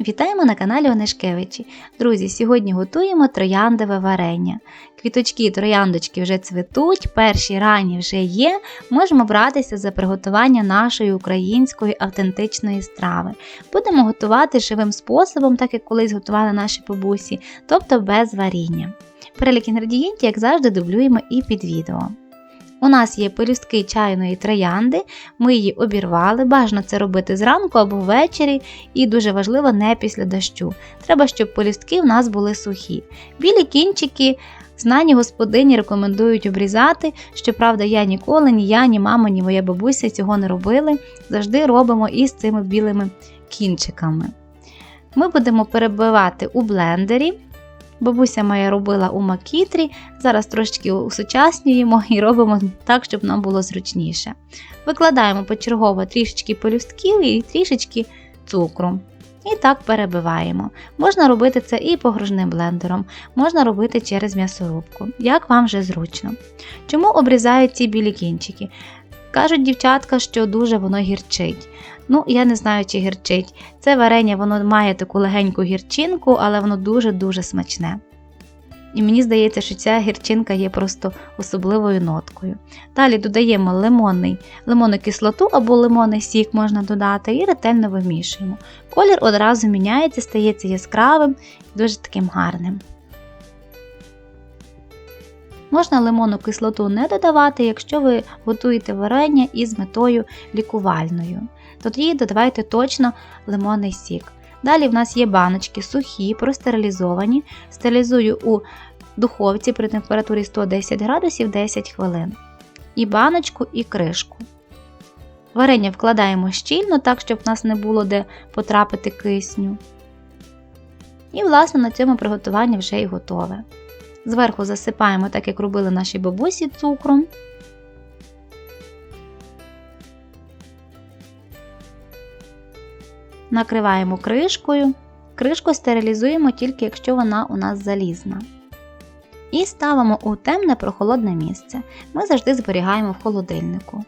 Вітаємо на каналі Онешкевичі. Друзі, сьогодні готуємо трояндове варення. Квіточки, трояндочки вже цвітуть, перші рані вже є. Можемо братися за приготування нашої української автентичної страви. Будемо готувати живим способом, так як колись готували наші бабусі, тобто без варіння. Перелік інгредієнтів, як завжди, дублюємо і під відео. У нас є пелюстки чайної троянди, ми її обірвали, бажано це робити зранку або ввечері, і дуже важливо не після дощу. Треба, щоб пелюстки в нас були сухі. Білі кінчики знані господині рекомендують обрізати. Щоправда, я ніколи, ні я, ні мама, ні моя бабуся цього не робили. Завжди робимо із цими білими кінчиками. Ми будемо перебивати у блендері. Бабуся моя робила у макітрі, зараз трошечки усучаснюємо і робимо так, щоб нам було зручніше. Викладаємо почергово трішечки пелюстків і трішечки цукру. І так перебиваємо. Можна робити це і погружним блендером, можна робити через м'ясорубку, як вам вже зручно. Чому обрізають ці білі кінчики? Кажуть дівчатка, що дуже воно гірчить. Ну, я не знаю, чи гірчить. Це варення воно має таку легеньку гірчинку, але воно дуже-дуже смачне. І мені здається, що ця гірчинка є просто особливою ноткою. Далі додаємо лимонний, лимонну кислоту або лимонний сік можна додати і ретельно вимішуємо. Колір одразу міняється, стається яскравим і дуже таким гарним. Можна лимонну кислоту не додавати, якщо ви готуєте варення із метою лікувальною. Тоді додавайте точно лимонний сік. Далі в нас є баночки сухі, простерилізовані. Стерилізую у духовці при температурі 110 градусів 10 хвилин. І баночку, і кришку. Варення вкладаємо щільно, так, щоб в нас не було де потрапити кисню. І, власне, на цьому приготування вже і готове. Зверху засипаємо, так як робили наші бабусі, цукром. Накриваємо кришкою. Кришку стерилізуємо тільки якщо вона у нас залізна. І ставимо у темне прохолодне місце. Ми завжди зберігаємо в холодильнику.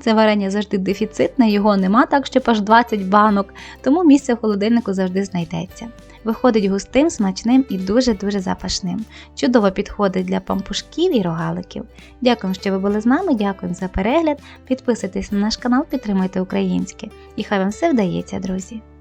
Це варення завжди дефіцитне, його нема так, щоб аж 20 банок, тому місце в холодильнику завжди знайдеться. Виходить густим, смачним і дуже-дуже запашним. Чудово підходить для пампушків і рогаликів. Дякую, що ви були з нами, дякую за перегляд. Підписуйтесь на наш канал, підтримуйте українське. І хай вам все вдається, друзі!